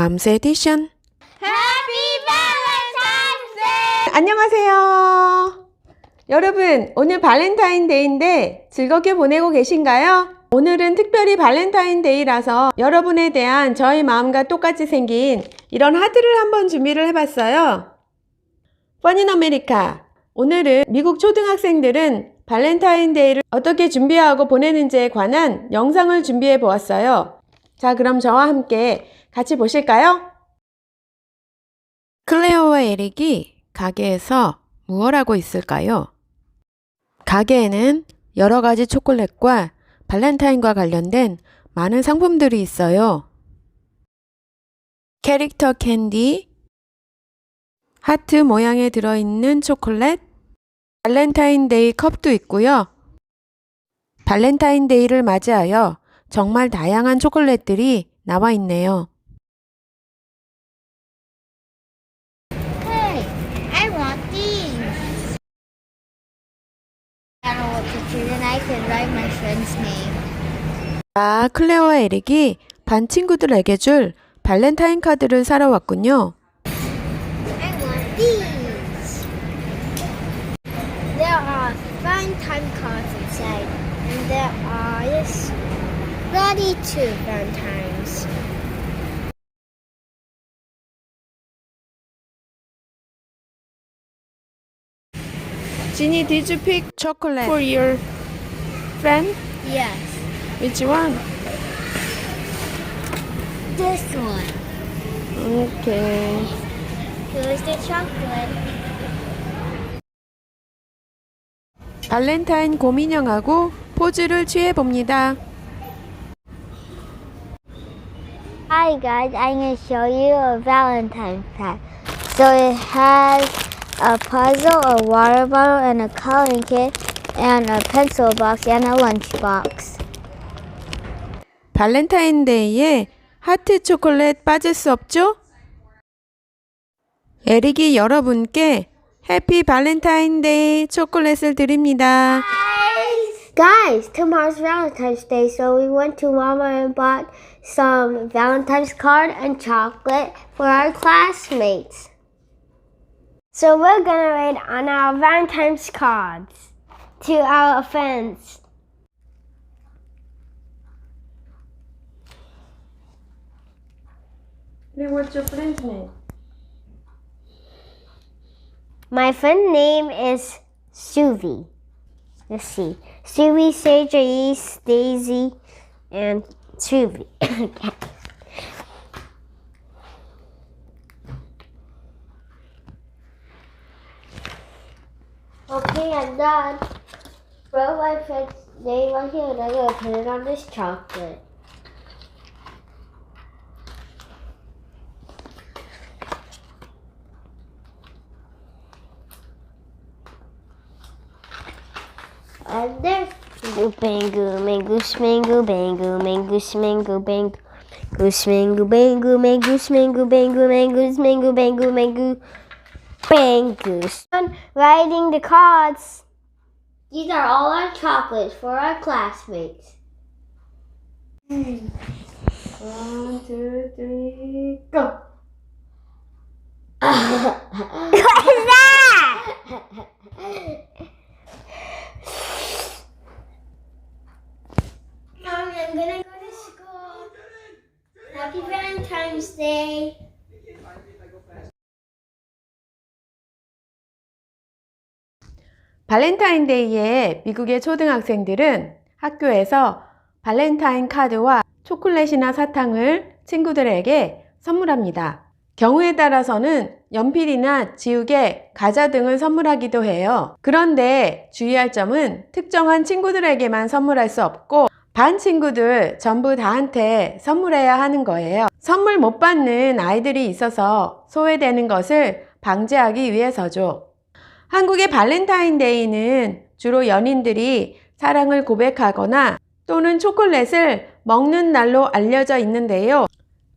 맘스 에디션 Happy Valentine's Day! 안녕하세요. 여러분, 오늘 발렌타인데이인데 즐겁게 보내고 계신가요? 오늘은 특별히 발렌타인데이라서 여러분에 대한 저희 마음과 똑같이 생긴 이런 하트를 한번 준비를 해봤어요. 퍼닌 아메리카. 오늘은 미국 초등학생들은 발렌타인데이를 어떻게 준비하고 보내는지에 관한 영상을 준비해 보았어요. 자, 그럼 저와 함께 같이 보실까요? 클레어와 에릭이 가게에서 무엇 하고 있을까요? 가게에는 여러 가지 초콜릿과 발렌타인과 관련된 많은 상품들이 있어요. 캐릭터 캔디, 하트 모양에 들어있는 초콜릿, 발렌타인데이 컵도 있고요. 발렌타인데이를 맞이하여 정말 다양한 초콜릿들이 나와 있네요. Hey, I want these. I don't know what picture, then I could write my friend's name. 아, 클레어와 에릭이 반 친구들에게 줄 발렌타인 카드를 사러 왔군요. I want these. There are Valentine cards inside, and there are yes, 32 Valentines. Ginny, did you pick chocolate for your friend? Yes, Which one? this one. Okay. Here's the chocolate. 발렌타인 곰인형하고 포즈를 취해 봅니다. Hi guys, I'm going to show you a Valentine pack. So it has a puzzle, a water bottle, and a coloring kit, and a pencil box, and a lunch box. 발렌타인데이에 하트 초콜릿 빠질 수 없죠? 에릭이 여러분께 해피 발렌타인데이 초콜릿을 드립니다. Guys, tomorrow's Valentine's Day, so we went to Mama and bought some Valentine's card and chocolate for our classmates. So we're gonna read on our Valentine's cards to our friends. What's your friend's name? My friend name is Suvi. Let's see. Suvi, Sage, East, Daisy, and Suvi. okay, I'm done. Well, my friend's name on here, and I'm going to put it on this chocolate. And there's Mango, bango, mango, smango, bango, mango, smango, bango, goose, mango, bango, mango, smango, bango, mango, mango, bango, mango, bangoose. I'm writing the cards. These are all our chocolates for our classmates. One, two, three, go! what is that? Mommy, I'm gonna go to school. Happy Valentine's Day. 발렌타인데이에 미국의 초등학생들은 학교에서 발렌타인 카드와 초콜릿이나 사탕을 친구들에게 선물합니다. 경우에 따라서는 연필이나 지우개, 과자 등을 선물하기도 해요. 그런데 주의할 점은 특정한 친구들에게만 선물할 수 없고 반 친구들 전부 다한테 선물해야 하는 거예요. 선물 못 받는 아이들이 있어서 소외되는 것을 방지하기 위해서죠. 한국의 발렌타인데이는 주로 연인들이 사랑을 고백하거나 또는 초콜릿을 먹는 날로 알려져 있는데요.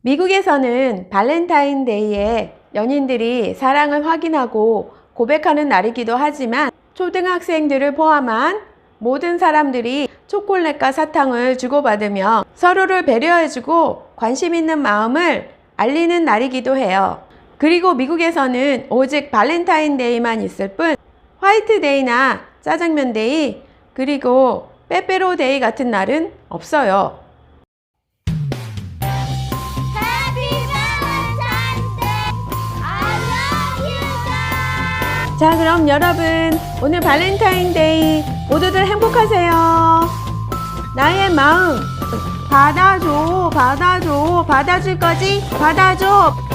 미국에서는 발렌타인데이에 연인들이 사랑을 확인하고 고백하는 날이기도 하지만 초등학생들을 포함한 모든 사람들이 초콜릿과 사탕을 주고받으며 서로를 배려해주고 관심 있는 마음을 알리는 날이기도 해요. 그리고 미국에서는 오직 발렌타인데이만 있을 뿐 화이트데이나 짜장면데이 그리고 빼빼로데이 같은 날은 없어요. 자, 그럼 여러분, 오늘 발렌타인데이 모두들 행복하세요. 나의 마음, 받아줘, 받아줘, 받아줄 거지? 받아줘.